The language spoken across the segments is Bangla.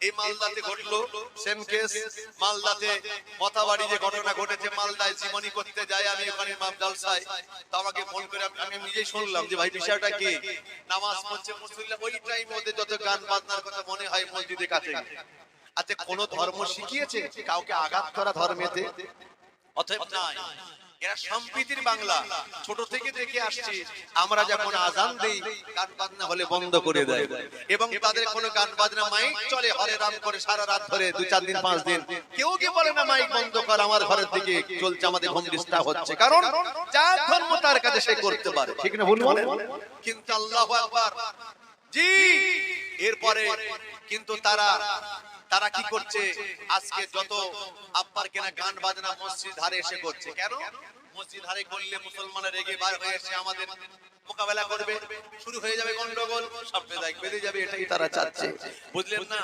এই মালদাতে ঘটলো সেম কেস মালদাতে মতাবাড়ি যে ঘটনা ঘটেছে, মালদায় জীবনী করতে যাই আমি ওখানে ইমাম জলসায়। তো আমাকে ফোন করে আমি- নিজেই শুনলাম যে ভাই, বিষয়টা কি? নামাজ পড়ছে মুসলিম ওই টাইম ওদের যত গান বাজনার কথা মনে হয় মসজিদে কাছে। আচ্ছা কোন ধর্ম শিখিয়েছে? কাউকে আঘাত করা ধর্মেতে? অতএব নাই। এরা সম্প্রীতির বাংলা। ছোট থেকে দেখে আসছে আমরা যখন আজান দেই গান বাজনা হলে বন্ধ করে দেয়। এবং তাদের কোনো গান বাজনা মাইক চলে হরে রাম করে সারা রাত ধরে দু চার দিন পাঁচ দিন কেউ কি বলে না মাইক বন্ধ কর আমার ঘরের দিকে চলছে আমাদের হোম ডিস্টার্ব হচ্ছে। কারণ যার ধর্ম তার কাছে সে করতে পারে। ঠিক না ভুল বলে কিন্তু আল্লাহ আকবার। জি এরপরে কিন্তু তারা তারা কি করছে? আজকে যত আব্বার কেনা গান বাজনা মসজিদ ধারে এসে করছে। কেন? মসজিদ ধারে করলে মুসলমানের রেগে বার হয়ে এসে আমাদের মোকাবেলা করবে। শুরু হয়ে যাবে গন্ডগোল। সব বেদায় বেঁধে যাবে এটাই তারা চাচ্ছে। বুঝলেন না?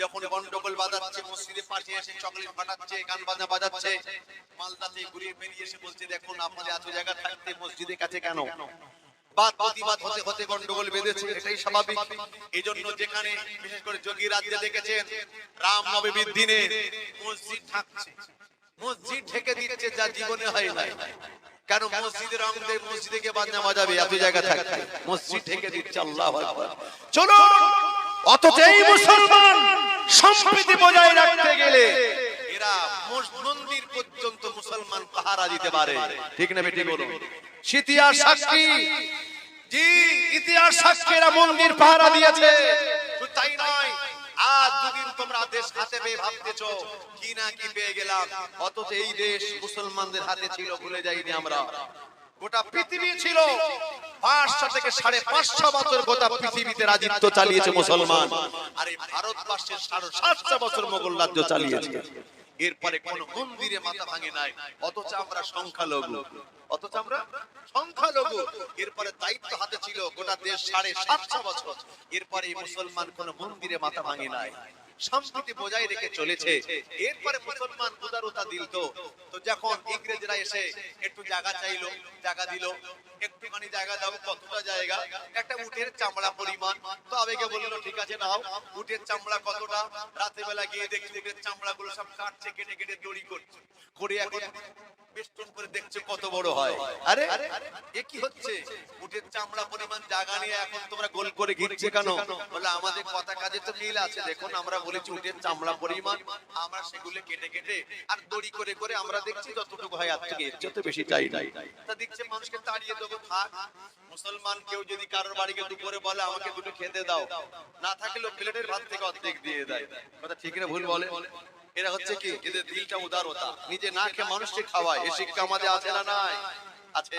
যখন গন্ডগোল বাজাচ্ছে মসজিদে পাশে এসে চকলেট ফাটাচ্ছে গান বাজনা বাজাচ্ছে। মালদাতে ঘুরিয়ে বেরিয়ে এসে বলছে দেখুন আপনাদের এত জায়গা থাকতে মসজিদের কাছে কেন? বাদ প্রতিবাদ হতে হতে গন্ডগোল বেঁধেছে স্বাভাবিক। যেখানে, বিশেষ করে যোগী রাজ্যে দেখেছেন রাম নবমীর দিনে মসজিদ মসজিদ ঢেকে দিচ্ছে যা জীবনে হয় নাই। কেন মসজিদে গিয়ে জায়গা মসজিদ ঢেকে দিচ্ছে, আল্লাহ চলো অথচ এই মুসলমান সম্প্রীতি বজায় রাখতে গেলে এরা মন্দির পর্যন্ত মুসলমান পাহারা দিতে পারে। ঠিক না বেটি বলুন? ইতিহাস সাক্ষী জি, ইতিহাস সাক্ষীরা মন্দির পাহারা দিয়েছে। তাই নয়, আজ দুদিন তোমরা দেশ হাতে পেয়ে ভাবতেছ, কি না কি পেয়ে গেলাম। অথচ এই দেশ মুসলমানদের হাতে ছিল ভুলে যাইনি আমরা। গোটা পৃথিবী ছিল। পাঁচশো থেকে সাড়ে পাঁচশো বছর গোটা পৃথিবীতে রাজত্ব চালিয়েছে মুসলমান। আর এই ভারতবর্ষের সাড়ে সাতশো বছর মোগল রাজ্য চালিয়েছে। এরপরে কোন মন্দিরে মাথা ভাঙে নাই। অথচ আমরা সংখ্যালঘু। অথচ আমরা সংখ্যালঘু। এরপরে দায়িত্ব হাতে ছিল গোটা দেশ সাড়ে সাতশো বছর। এরপরে মুসলমান কোন মন্দিরে মাথা ভাঙে নাই। সম্প্রীতি বজায় রেখে চলেছে। এরপরে মুসলমান উদারতা দিল তো। তো যখন ইংরেজরা এসে একটু জায়গা চাইলো, জায়গা দিল, একটুখানি জায়গা দাও, কতটা জায়গা? একটা উটের চামড়া পরিমাণ। তো আবেগে বলল, ঠিক আছে, নাও, উটের চামড়া কতটা? রাতে বেলা গিয়ে দেখি দেখে চামড়া গুলো সব কাটছে, কেটে কেটে দড়ি করছে। করে এখন বেষ্টন করে দেখছে কত বড় হয়। আরে এ কি হচ্ছে? উটের চামড়া পরিমাণ জায়গা নিয়ে এখন তোমরা গোল করে ঘিরছে কেন? বলে আমাদের কথা কাজে তো মিল আছে। দেখুন আমরা বলেছি উটের চামড়া পরিমাণ। আমরা সেগুলো কেটে কেটে আর দড়ি করে করে আমরা দেখছি যতটুকু হয় আর থেকে। যত বেশি চাই। নাই তা দেখছে মানুষকে তাড়িয়ে দেবো থাক। মুসলমান কেউ যদি কারোর বাড়িকে দুপুরে বলে আমাকে দুটো খেতে দাও। না থাকলেও প্লেটের ভাত থেকে অর্ধেক দিয়ে দেয়। কথা ঠিক না ভুল বলে। এরা হচ্ছে কি? এদের দিলটা উদারতা। নিজে না খেয়ে মানুষকে খাওয়ায়। এই শিক্ষা আমাদের আছে না নাই? আছে।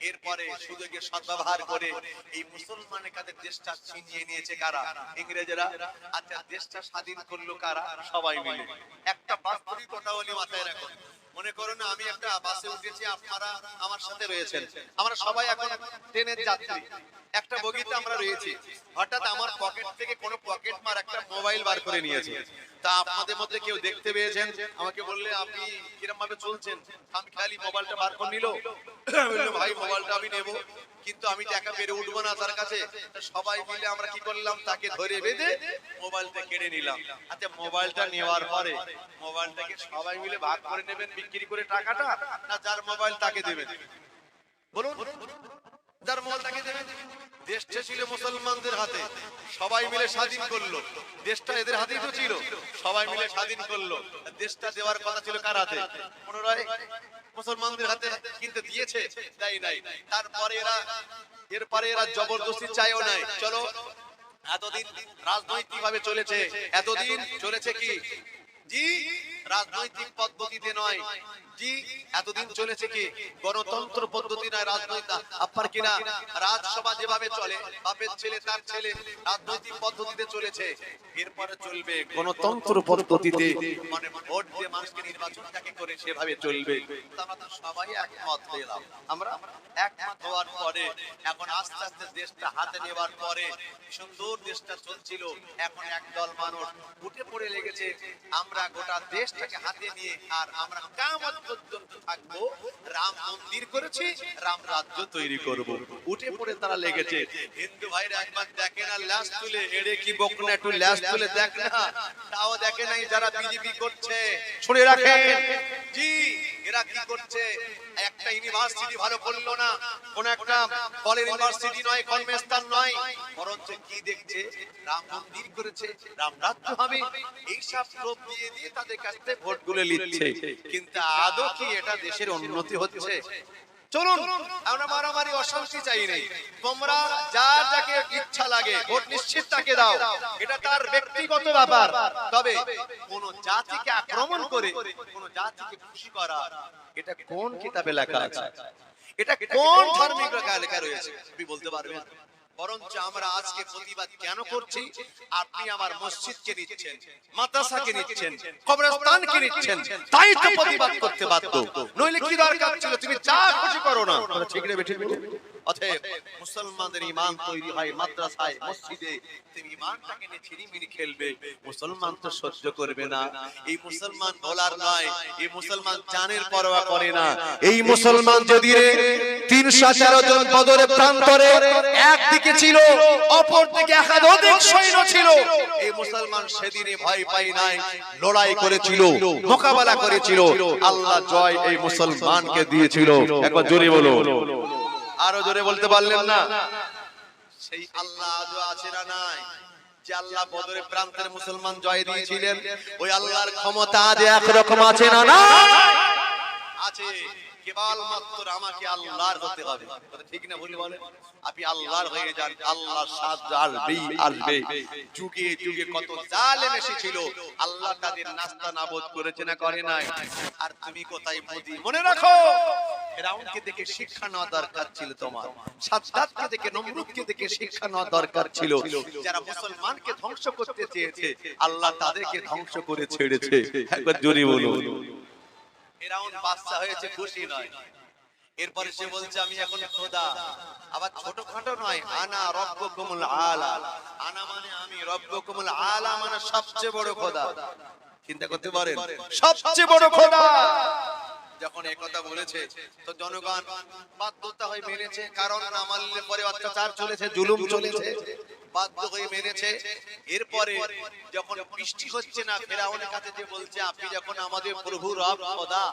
এরপরে সুযোগে সদ্ব্যবহার করে এই মুসলমানের কাছে দেশটা ছিনিয়ে নিয়েছে কারা? ইংরেজরা? আচ্ছা দেশটা স্বাধীন করল কারা? সবাই মিলে। একটা বাস্তবিক কথা বলি মাথায় রাখুন। মনে করুন আমি একটা বাসে উঠেছি আপনারা আমার সাথে রয়েছেন। আমরা সবাই এখন ট্রেনের যাত্রী। একটা বগিতে আমরা রয়েছি। হঠাৎ আমার পকেট থেকে কোনো পকেট মার একটা মোবাইল বার করে নিয়েছে। তা আপনাদের মধ্যে কেউ দেখতে পেয়েছেন? আমাকে বললে, আপনি কিরম ভাবে চলছেন আমি খালি মোবাইলটা বার করে নিল। ভাই, মোবাইলটা আমি নেব। কিন্তু আমি একা বেড়ে উঠবো না তার কাছে। সবাই মিলে আমরা কি করলাম? তাকে ধরে বেঁধে মোবাইলটা কেড়ে নিলাম। আচ্ছা মোবাইলটা নেওয়ার পরে মোবাইলটাকে সবাই মিলে ভাগ করে নেবেন বিক্রি করে টাকাটা, না যার মোবাইল তাকে দেবেন? বলুন। যার মোবাইল তাকে দেবেন। দেশটা ছিল মুসলমানদের হাতে। সবাই মিলে স্বাধীন করল। দেশটা এদের হাতেই তো ছিল। সবাই মিলে স্বাধীন করল। দেশটা দেওয়ার কথা ছিল কার হাতে? পুনরায় মুসলমানদের হাতে কিন্তু দিয়েছে? তাই নাই। তারপরে এরা এরপরে এরা জবরদস্তি চাইও নাই। চলো, এতদিন রাজনৈতিক ভাবে চলেছে। এতদিন চলেছে কি? জি? রাজনৈতিক পদ্ধতিতে নয়। জি, এতদিন চলেছে কি? গণতন্ত্র পদ্ধতি নয়, রাজনৈতিক আপনার কিনা রাজসভা যেভাবে চলে, বাপের ছেলে, তার ছেলে রাজনৈতিক পদ্ধতিতে চলেছে। এরপরে চলবে গণতন্ত্র পদ্ধতিতে। মানে ভোট দিয়ে মানুষকে নির্বাচন যাকে করে সেভাবে চলবে। আমরা তো সবাই একমত এলাম আমরা একমত হওয়ার পরে, এখন আস্তে আস্তে দেশটা হাতে নেওয়ার পরে সুন্দর দেশটা চলছিল। এখন একদল মানুষ উঠে পড়ে লেগেছে। আমরা গোটা দেশটাকে হাতে নিয়ে আর আমরা কামত পর্যন্ত থাকব। রাম মন্দির করেছি, রাম রাজ্য তৈরি করব। উঠে পড়ে তারা লেগেছে। হিন্দু ভাইরা একবার দেখে না ল্যাস তুলে এড়ে কি বকনা একটু ল্যাস তুলে দেখ না? তাও দেখে নাই যারা বিজেপি করছে। শুনে রাখেন। জি। এরা কি করছে? একটা ইউনিভার্সিটি ভালো করল না। কোন একটা কলেজ ইউনিভার্সিটি নয়, কর্মস্থান নয়। বরঞ্চ কি দেখছে? রাম মন্দির করেছে, রাম রাজ্য হবে। এইসব লোক দিয়ে দিয়ে তাদের কাছ থেকে ভোটগুলো নিচ্ছে। কিন্তু আদৌ কি এটা দেশের উন্নতি হচ্ছে? চলুন, আমরা মারামারি অশান্তি চাই নেই তোমরা যার যাকে ইচ্ছা লাগে, ভোট নিশ্চিত তাকে দাও। এটা তার ব্যক্তিগত ব্যাপার। তবে কোন জাতিকে আক্রমণ করে, কোন জাতিকে খুশি করা, এটা কোন কিতাবে লেখা আছে? এটা কোন ধর্মিক লেখা রয়েছে? তুমি বলতে পারবেন বরঞ্চ আমরা আজকে প্রতিবাদ কেন করছি? আপনি আমার মসজিদকে নিচ্ছেন মাদ্রাসাকে নিচ্ছেন কবরস্থানকে নিচ্ছেন। তাই তো প্রতিবাদ করতে বাধ্য। নইলে কি দরকার ছিল? তুমি যা খুশি করো না। ঠিক বেঠিক অতএব মুসলমানদের ইমান তৈরি হয় মাদ্রাসায়, মসজিদে। তুমি ইমানটাকে নিয়ে খেলবে। মুসলমান তো সহ্য করবে না। এই মুসলমান ভোলার নয়, এই মুসলমান জানের পরোয়া করে না। এই মুসলমান যদি তিনশো জন বদরে প্রান্তরে একদিকে ছিল অপর দিকে একাধিক সৈন্য ছিল। এই মুসলমান সেদিনে ভয় পাই নাই, লড়াই করেছিল, মোকাবেলা করেছিল। আল্লাহ জয় এই মুসলমানকে দিয়েছিল। একবার জোরে বলো। আরও জোরে বলতে পারলেন না? সেই আল্লাহ আজও আছে না নাই? যে আল্লাহ বদরের প্রান্তের মুসলমান জয় দিয়েছিলেন ওই আল্লাহর ক্ষমতা আজ একরকম আছে না না আছে। আমাকে আল্লাহর হতে হবে। ঠিক না ভুল আপনি আল্লাহর হয়ে যান আল্লাহ সাহায্য আসবে। যুগে যুগে কত জালেম এসেছিল, আল্লাহ তাদের নাস্তা করেছে না করে নাই? আর তুমি কোথায় বুঝি? মনে রাখো দেখে শিক্ষা নেওয়া দরকার ছিল তোমার। সাদ্দাতকে দেখে, নমরুদকে দেখে শিক্ষা নেওয়া দরকার ছিল। যারা মুসলমানকে ধ্বংস করতে চেয়েছে, আল্লাহ তাদেরকে ধ্বংস করে ছেড়েছে। একবার জোরে বলো ফেরাউন বাচ্চা হয়েছে খুশি নয়। এরপরে সে বলছে, আমি এখন খোদা। আবার ছোটখাটো নয়, আনা রব্বকুমুল আলা। আনা মানে আমি, রব্বকুমুল আলা মানে সবচেয়ে বড় খোদা। চিন্তা করতে পারেন, সবচেয়ে বড় খোদা। যখন এই কথা বলেছে, তো জনগণ বাধ্যতা হয়ে মেনেছে কারণ মানলে পরে অত্যাচার চলেছে, জুলুম চলেছে। বাধ্য হয়ে মেনেছে। এরপরে যখন বৃষ্টি হচ্ছে না, ফেরাউনের কাছে যে বলছে, আপনি যখন আমাদের প্রভু রব, খোদা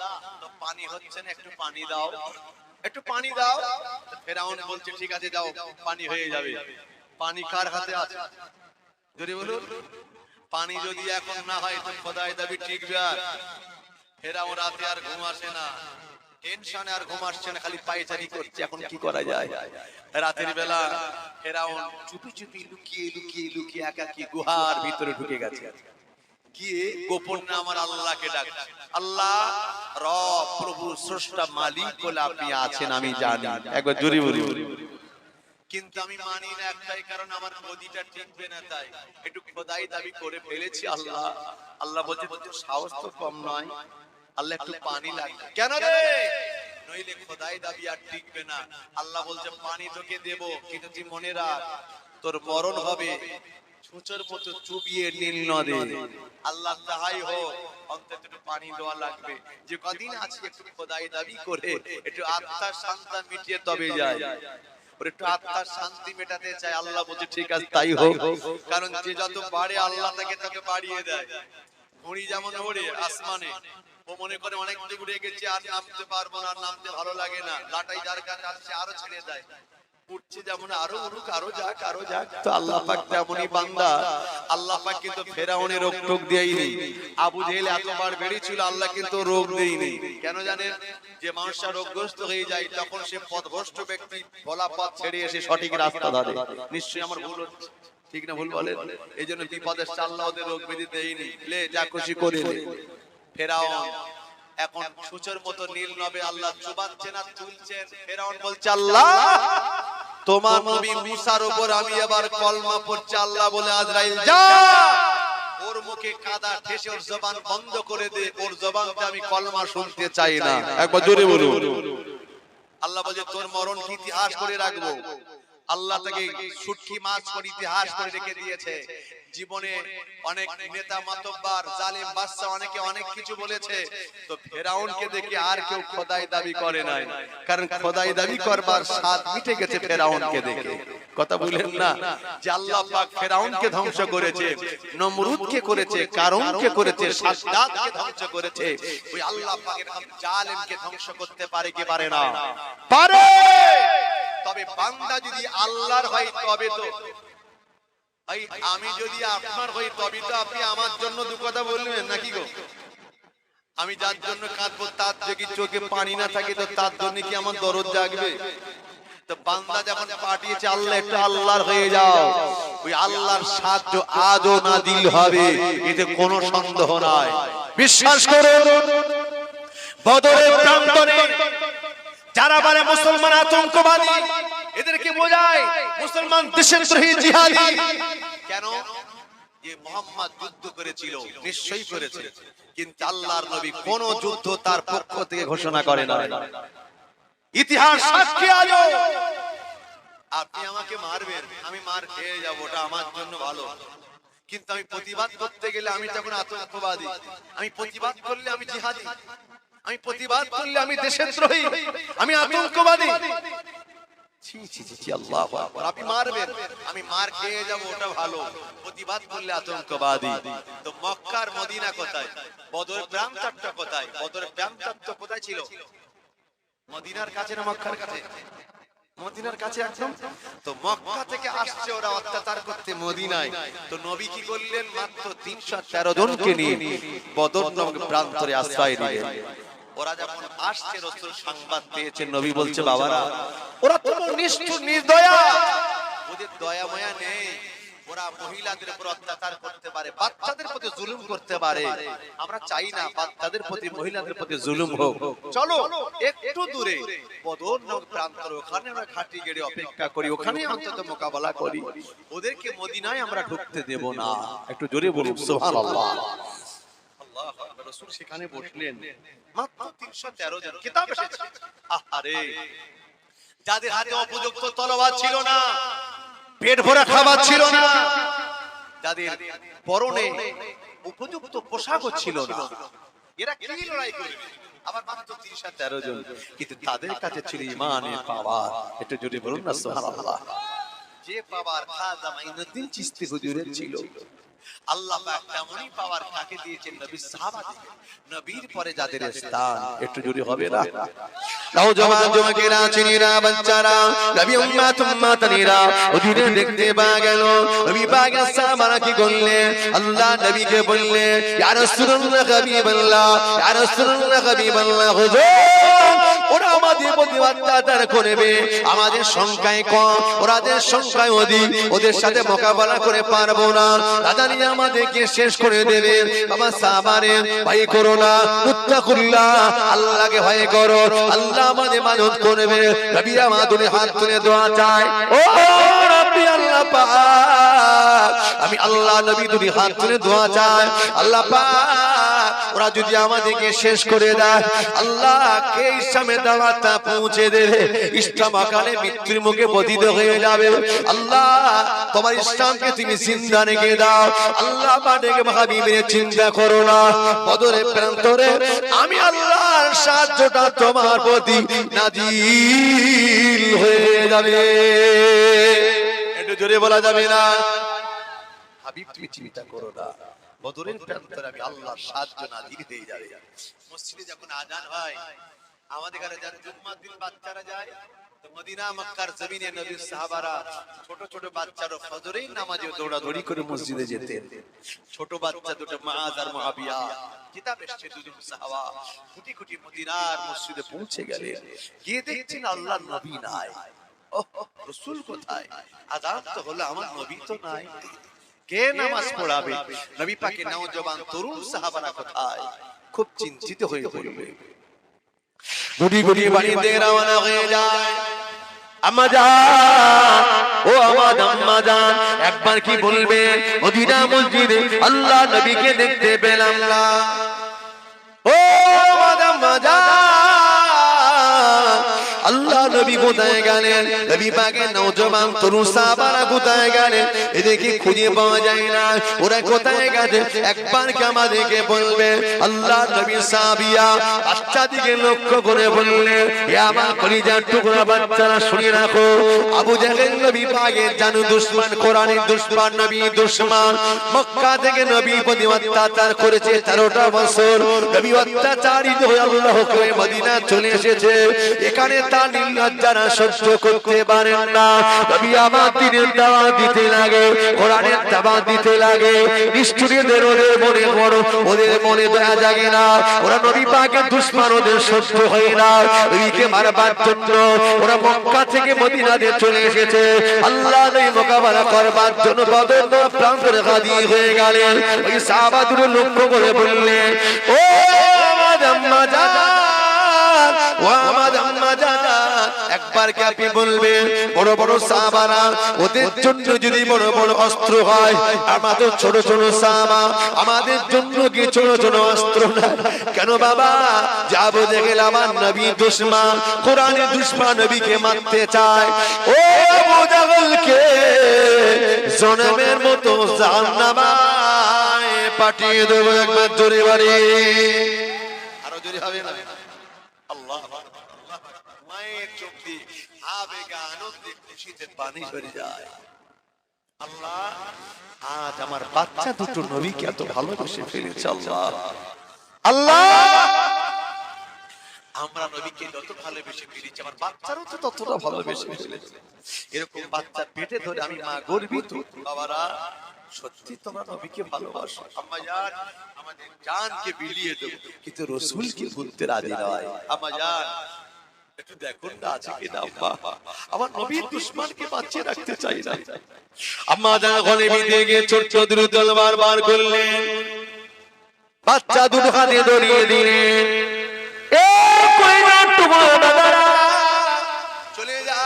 পানি হচ্ছে না, একটু পানি দাও। একটু পানি দাও? ফেরাউন বলছে, ঠিক আছে, দাও, পানি হয়ে যাবে। পানি কার হাতে আছে? যদি বলুন। পানি যদি এখন না হয়, তো খোদাই দাবি টিকবে আর। ফেরাউন রাতে আর ঘুম আসে না। টেনশনে আর ঘুম আসছে না খালি পায়চারি করছে এখন কি করা যায়? রাতের বেলা ফেরাউন চুপি চুপি লুকিয়ে লুকিয়ে লুকিয়ে একাকি গুহার ভিতরে ঢুকে গেছে। গিয়ে গোপন আমার আল্লাহকে ডাকছে আল্লাহ রব প্রভু স্রষ্টা মালিক বলে আপনি আছেন আমি জানি। একবার জোরে বলো। কিন্তু আমি মানি না একটাই কারণ আমার গদিটা টিকবে না তাই। একটু খোদাই দাবি করে ফেলেছি আল্লাহ। আল্লাহ বলছে সাহস তো কম নয়। আল্লাহ একটু পানি লাগবে। কেন রে? নইলে খোদাই দাবি আর টিকবে না। আল্লাহ বলছে পানি তোকে দেব কিন্তু তুই মনে রাখ তোর মরণ হবে। ছুঁচোর মতো চুবিয়ে নীল নদে। আল্লাহ তাহাই হোক অন্তত একটু পানি দেওয়া লাগবে। যে কদিন আছে একটু খোদাই দাবি করে একটু আত্মার শান্তা মিটিয়ে তবে যায় একটু আত্মার শান্তি মেটাতে চায় আল্লাহ বলছে ঠিক আছে তাই হোক। কারণ যে যত বাড়ে আল্লাহ তাকে তাকে বাড়িয়ে দেয়। ঘুড়ি যেমন ওড়ে আসমানে। ও মনে করে অনেক দূর গেছে আর নামতে পারব না নামতে ভালো লাগে না। লাটাই যার কাছে আসছে, আরও ছেড়ে দেয়। আল্লাহ কিন্তু রোগ দেয়নি কেন জানেন? যে মানুষটা রোগগ্রস্ত হয়ে যায়, তখন সে পথভ্রষ্ট ব্যক্তি বলা পথ ছেড়ে এসে সঠিক রাস্তা ধরে। নিশ্চয়ই আমার ভুল হচ্ছে। ঠিক না ভুল বলেন? এই জন্য বিপদের আল্লাহ ওদের রোগ ব্যাধি দেয়নি। লে, যা খুশি করে। ফেরাউন এখন সূচের মতো নীল নবে আল্লাহ তুলছেন ফেরাউন বলছে আল্লাহ তোমার নবী মুসার উপর আমি এবার কলমা পড়ছি। আল্লাহ বলে আজরাইল যা! ওর মুখে কাদা ঠেসে ওর জবান বন্ধ করে দে। ওর জবানতে আমি কলমা শুনতে চাই না। একবার জোরে বলো আল্লাহ বলে তোর মরণ কি ইতিহাস করে রাখব? আল্লাহ তাকে সুটকি মাছ করে ইতিহাস করে রেখে দিয়েছে। জীবনে অনেক নেতা মাতব্বার জালিম বাদশা অনেকে অনেক কিছু বলেছে। তো ফেরাউনকে দেখে আর কেউ খোদাই দাবি করে নাই। কারণ খোদাই দাবি করবার স্বাদ মিটে গেছে ফেরাউনকে দেখে। কথা বললেন না যে আল্লাহ পাক ফেরাউনকে ধ্বংস করেছে নমরুদকে করেছে কারুনকে করেছে সাদ্দাতকে ধ্বংস করেছে। ওই আল্লাহ পাকের জালেমকে ধ্বংস করতে পারে কি পারে না? পারে তবে বান্দা যদি আল্লাহর হয় তবে তো। আমি যদি আপনার হই তবে তো আপনি আমার জন্য দু কথা বলবেন নাকি গো? আমি যার জন্য কাঁদবো, তার যদি চোখে পানি না থাকে, তো তার জন্য কি আমার দরদ জাগবে? তো বান্দা পাঠিয়েছে, আল্লাহ, একটু আল্লাহর হয়ে যাও। ওই আল্লাহর সাহায্য আজও না দিল হবে, এতে কোনো সন্দেহ নাই। বিশ্বাস করুন। বদরের প্রান্তরে যারা বলে মুসলমান আতঙ্কবাদী, এদেরকে বোঝায় মুসলমান দেশের দ্রোহী জিহাদি। কেন? যে মোহাম্মদ যুদ্ধ করেছিল, নিশ্চয়ই করেছে। কিন্তু আল্লাহর নবী কোন যুদ্ধ তার পক্ষ থেকে ঘোষণা করে না ইতিহাস সাক্ষী আলো। আপনি আমাকে মারবেন, আমি মার খেয়ে যাব, ওটা আমার জন্য ভালো। কিন্তু আমি প্রতিবাদ করতে গেলে আমি তখন আতঙ্কবাদী। আমি প্রতিবাদ করলে আমি জিহাদি। আমি প্রতিবাদ করলে আমি দেশের দ্রোহী। আমি আতঙ্কবাদী। ছি ছি ছি ছি আল্লাহু আকবার। আপনি মারবেন। আমি মার খেয়ে যাব ওটা ভালো। প্রতিবাদ করলে আতঙ্কবাদী। তো মক্কার মদিনা কোথায়? বদরের প্রান্তটা কোথায়? বদরের প্রান্তটা কোথায় ছিল? মদিনার কাছে না মক্কার কাছে? মদিনার কাছে একদম? তো মক্কা থেকে আসছে ওরা অত্যাচার করতে মদিনায়। তো নবী কি করলেন? মাত্র তিনশো তেরো জনকে নিয়ে বদর নামক প্রান্তরে আশ্রয় দিলেন ওরা যখন আসছে রসুল সংবাদ পেয়েছে নবী বলছে বাবারা ওরা তোমার নিষ্ঠুর নির্দয়া। ওদের দয়া মায়া নেই। ওরা মহিলাদের উপর অত্যাচার করতে পারে বাচ্চাদের প্রতি জুলুম করতে পারে। আমরা চাই না বাচ্চাদের প্রতি মহিলাদের প্রতি জুলুম হোক। চলো একটু দূরে। বদর নামক প্রান্তর ওখানে আমরা খাটি গেড়ে অপেক্ষা করি। ওখানে অন্তত মোকাবেলা করি। ওদেরকে মদিনায় আমরা ঢুকতে দেব না। একটু জোরে বলুন সুবহানাল্লাহ। রাসূল সেখানে বসলেন। মাত্র 313 জন কিতাব এসেছে। আহারে, যাদের হাতে উপযুক্ত তলোয়ার ছিল না, পেট ভরা খাবার ছিল না, যাদের পরনে উপযুক্ত পোশাকও ছিল না। এরা কি লড়াই করবে আবার মাত্র আর তেরো জন। কিন্তু তাদের কাছে ছিল ইমানের পাওয়ার। একটু জোরে বলুন না, সুবহানাল্লাহ। যে পাওয়ার খাজা মাইনুদ্দিন চিশতি হুজুরের ছিল। আল্লাহ পাক তেমনই পাওয়ার কাকে দিয়েছেন নবী সাহাবাদেরকে নবীর পরে যাদের স্থান একটু জোরে হবে না নওজওয়ান যুবকেরা চিনিরা বাচ্চারা নবী উম্মাত উম্মাতানিরা ওদিনে দেখতে পা গেল নবী পাক সাহাবারা কি করলেন আল্লাহ নবীকে বললে ইয়া রাসূলুল্লাহ হাবিবাল্লাহ ইয়া রাসূলুল্লাহ হাবিবাল্লাহ হুজুর ওরা আমাদের প্রতি অত্যাচার করবে। আমাদের সংখ্যায় কম, ওরাদের সংখ্যায় অধিক। ওদের সাথে মোকাবেলা করে পারব না। নিয়ে আমাদেরকে শেষ করে দেবে। বাবা সাবারে, ভাই করো না। মুত্তাকুল্লাহ, আল্লাহকে ভয় করো। আল্লাহ আমাদের মানত করবে। রবি আমাদের হাত তুলে দোয়া চায়। ও রব্বি আল্লাহ পাক, আমি আল্লাহ নবী তুমি হাত তুলে দোয়া চায় আল্লাহ পাক ওরা যদি আমাদেরকে শেষ করে দেয় আল্লাহ কে ইসলামে দাওয়াতটা পৌঁছে দেবে। ইসলাম আকালে মৃত্যুর মুখে পতিত হয়ে যাবে। আল্লাহ তোমার ইসলামকে তুমি জিন্দা রেখে দাও। আল্লাহ মাদেকে মহাবিবের চিন্তা করো না। বদরে প্রান্তরে আমি আল্লাহর সাহায্যটা তোমার প্রতি নাজিল হয়ে যাবে। একটু জোরে বলা যাবে না? হাবিব তুমি চিন্তা করো না। বদরের প্রান্তরে আমি সাহায্য না দিয়ে দিয়ে যাবে মসজিদে যখন আজান হয়, আমাদের ঘরে যারা জুম্মার দিন বাচ্চারা যায় ছোট বাচ্চা দুটো মসজিদে পৌঁছে গেলেন। গিয়ে দেখছেন আল্লাহর নবী নাই। রসুল কোথায়? আজান তো হলো আমার নবী তো নাই। কে নামাজ পড়াবে? নবী পাকে নওজবান তরুণ সাহাবারা কোথায়? খুব চিন্তিত হয়ে পড়বে। গুটি গুটি বাড়িতে রওনা হয়ে যায়। আম্মা জান ও আমার আম্মা যান একবার কি বলবে? মদিনা মসজিদে আল্লাহ নবীকে দেখতে পেলাম না। নবী কোথায় গেলেন নবী পাকের নওজওয়ান তরুণ সাহাবারা কোথায় গেলেন এদেরকে খুঁজে পাওয়া যায় না, ওরা কোথায় গেছে? একবার কি আমাদেরকে বলবে? আল্লাহ নবী সাহাবিয়া বাচ্চা দিকে লক্ষ্য করে বললে এ আমার কলিজার টুকরা বাচ্চারা শুনে রাখো। আবু জাহেল নবী পাকের জানু দুশ্মন কোরআনের দুশ্মন, নবী দুশ্মন, মক্কা থেকে নবী প্রতি অত্যাচার করেছে তেরোটা বছর। নবী অত্যাচারিত হয়ে আল্লাহ করে মদিনা চলে এসেছে। এখানে তার নির্লজ্জারা সহ্য করতে পারেন না। নবী আমার দিনের দাওয়া দিতে লাগে, কোরআনের দাওয়া দিতে লাগে নিষ্ঠুরীদের ওদের মনে বড়, ওদের মনে দয়া জাগে না। ওরা নবী পাকের দুশ্মন, ওদের সহ্য হয় না। নবীকে মারবার জন্য ওরা মক্কা থেকে মদিনাতে চলে এসেছে। আল্লাহ নবী মোকাবেলা করবার জন্য বদর প্রান্তর গাদি হয়ে গেলেন। ওই সাহাবা দুটো লক্ষ্য করে বললেন, ও আমার আম্মা জান, ও আমার একবার আপনি বলবেন বড় বড় সাহাবারা, ওদের জন্য যদি বড় বড় অস্ত্র হয়, আমাদের ছোট ছোট সাহাবা, আমাদের জন্য কি ছোট ছোট অস্ত্র না? কেন বাবা? যাব দেখে আমার নবী দুশ্মন কোরআনের দুশ্মন নবীকে মারতে চায়। ও আবু জাহলকে জনমের মতো জাহান্নামায় পাঠিয়ে দেবো একবার জোরে বাড়ি। আরও জোরে হবে না? আল্লাহ মায়ের চোখ দিয়ে। আজ আমার বাচ্চা দুটো এত ভালোবেসে ফেলেছে আল্লাহ। আল্লাহ! আমরা নবীকে যত ভালোবেসে ফেলেছি, আমার বাচ্চারও তো ততটা ভালোবেসে ফেলেছে। এরকম বাচ্চা পেটে ধরে আমি মা গর্বিত। বাবারা, সত্যি তোমরা নবীকে ভালোবাসো। আম্মা জান আমাদের জানকে বিলিয়ে দেবো। কিন্তু রসুলকে ভুলতে রাজি নয়। আম্মা জান একটু দেখুন না আছে কিনা আম্মা আমার নবীর দুশ্মনকে বাঁচিয়ে রাখতে চাই না। আম্মা ঘরে গিয়ে ছোট্ট দুটো তলবার বার করলেন বাচ্চা দুটো হাতে ধরিয়ে দিলেন এ কইনার টুকরো দাদারা চলে যা।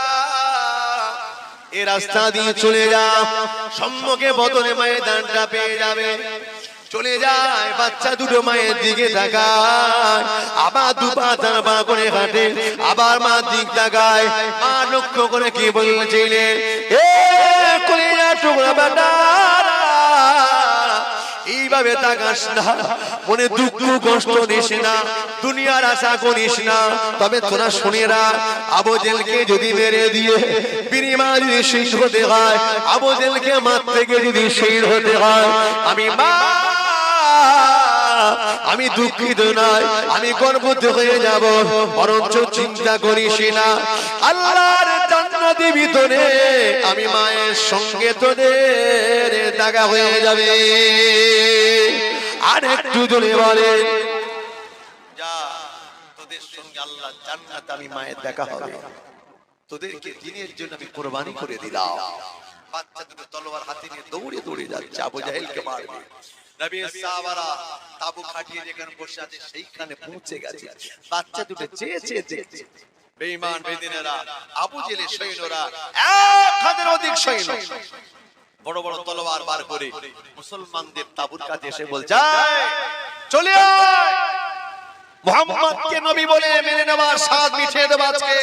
এ রাস্তা দিয়ে চলে যা। সম্মুখে বদলে ময়দানটা পেয়ে যাবে। চলে যায়, বাচ্চা দুটো মায়ের দিকে তাকায়। আবার দু পা তার পা করে হাঁটে, আবার মা দিক তাকায়। মা লক্ষ্য করে কি বলছিলেন এ টুকরা বেটারা এইভাবে তাকাস না, মনে দুঃখ কষ্ট না, দুনিয়ার আশা করিস না। তবে তোরা শুনেরা আবুজেলকে যদি মেরে দিয়ে বিনিময় যদি হতে হয় আবুজেলকে মারতে গিয়ে যদি শহীদ হতে হয়, আমি মা আমি দুঃখিত নয়, আমি গর্বিত হয়ে যাব, বরঞ্চ চিন্তা করিস না। আল্লাহর আমি মায়ের সঙ্গে তোদের দেখা হয়ে যাবে। আর একটু জোরে বলে আমি মায়ের দেখা হবে। তোদেরকে দিনের জন্য আমি কোরবানি করে দিলাম। বাচ্চা তলোয়ার হাতে নিয়ে দৌড়ে দৌড়ে যাচ্ছে, আবু জাহেলকে মারবে। সাহাবারা তাবু খাটিয়ে যেখানে বসে আছে সেইখানে পৌঁছে গেছে। বাচ্চা দুটো চেয়ে চেয়ে দেখছে। বেঈমান বেদিনেরা আবু জেলের সৈন্যরা এক হাজার অধিক সৈন্য। বড় বড় তলোয়ার বার করে মুসলমানদের তাবুর কাছে এসে বলছে "এই, চলে আয়! মোহাম্মদকে নবী বলে মেনে নেওয়ার স্বাদ মিঠিয়ে দেব আজকে।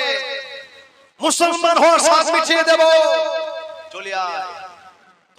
মুসলমান হওয়ার স্বাদ মিঠিয়ে দেব। চলে আয়।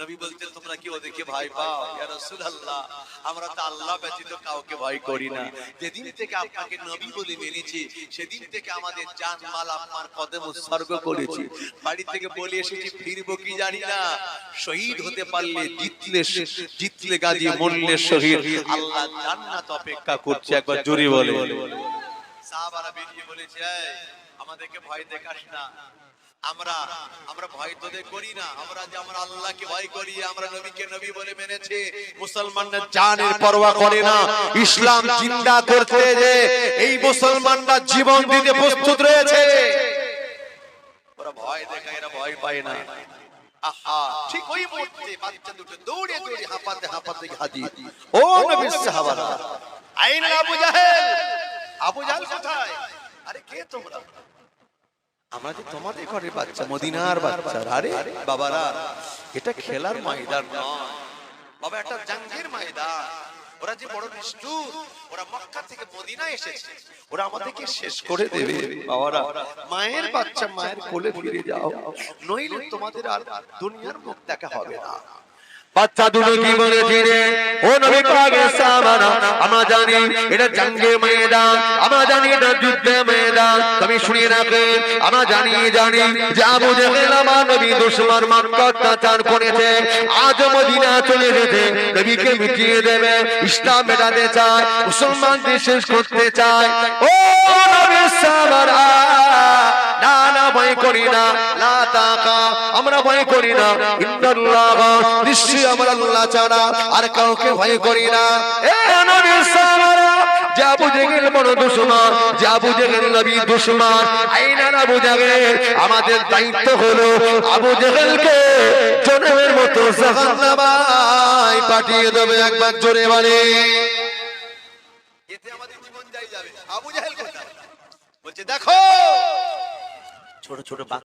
নবী বলতেন, তোমরা কি ওদেরকে ভয় পাও? ইয়া রাসূলুল্লাহ, আমরা তো আল্লাহ ব্যতীত কাউকে ভয় করি না। যেদিন থেকে আপনাকে নবী বলে মেনেছি, সেদিন থেকে আমাদের জান মাল আপনার উৎসর্গ করেছি। বাড়ি থেকে এসেছি কি জানি না? শহীদ হতে পারলে জিতলে জিতলে গাজী, মরলে শহীদ। আল্লাহ জান্নাত অপেক্ষা করছে, একবার জোরে বলে। সাহাবারা বেরিয়ে বলেছে আমাদেরকে ভয় দেখাস না। আমরা আমরা ভয় তোদের করি না। আমরা যে আমরা আল্লাহকে ভয় করি, আমরা নবীকে নবী বলে মেনেছি। মুসলমানরা জানের পরোয়া করে না। ইসলাম জিন্দা করতে যে এই মুসলমানরা জীবন দিতে প্রস্তুত রয়েছে। ওরা ভয় দেখায়, এরা ভয় পায় না। আবু জাহেল কোথায়? আরে কে তোমরা? আমরা যে তোমাদের ঘরের বাচ্চা, মদিনার বাচ্চা। আরে বাবারা, এটা খেলার ময়দান নয়। বাবা জাঙ্গের ময়দান। ওরা যে বড় নিষ্ঠুর, ওরা মক্কা থেকে মদিনা এসেছে। ওরা আমাদেরকে শেষ করে দেবে। বাবারা, মায়ের বাচ্চা মায়ের কোলে ফিরে যাও। নইলে তোমাদের আর দুনিয়ার মুখ দেখা হবে না। বাচ্চা দুটো কি বলেছে রে ও নবী পাকের সাহাবারা আমরা জানি এটা জঙ্গে ময়দান আমরা জানি এটা যুদ্ধে ময়দান। তুমি শুনিয়ে রাখে আমরা জানি জানি যে আবু জেহেল আমার নবী দুশ্মন মক্কা অত্যাচার করেছে। আজ মদিনা চলে যেতে নবীকে মিটিয়ে দেবে ইসলাম মেটাতে চায় মুসলমানদের শেষ করতে চায়। ও নবীর সাহাবারা না না, ভয় করি না। লা আমরা ভয় করি না। ইন্নাল্লাহ আমরা আল্লাহ ছাড়া আর কাউকে ভয় করি না। এ নবীর সাহাবারা যা বুঝে গেল বড় দুশ্মন যা বুঝে গেল নবী দুশ্মন আমাদের দায়িত্ব হলো আবু জেহেলকে জনমের মতো জাহান্নামায় পাঠিয়ে দেবে একবার জোরে বলে। এতে আমাদের জীবন যাই যাবে। আবু জাহেল কোথায়? বলছে, দেখো ছোট ছোট বাচ্চা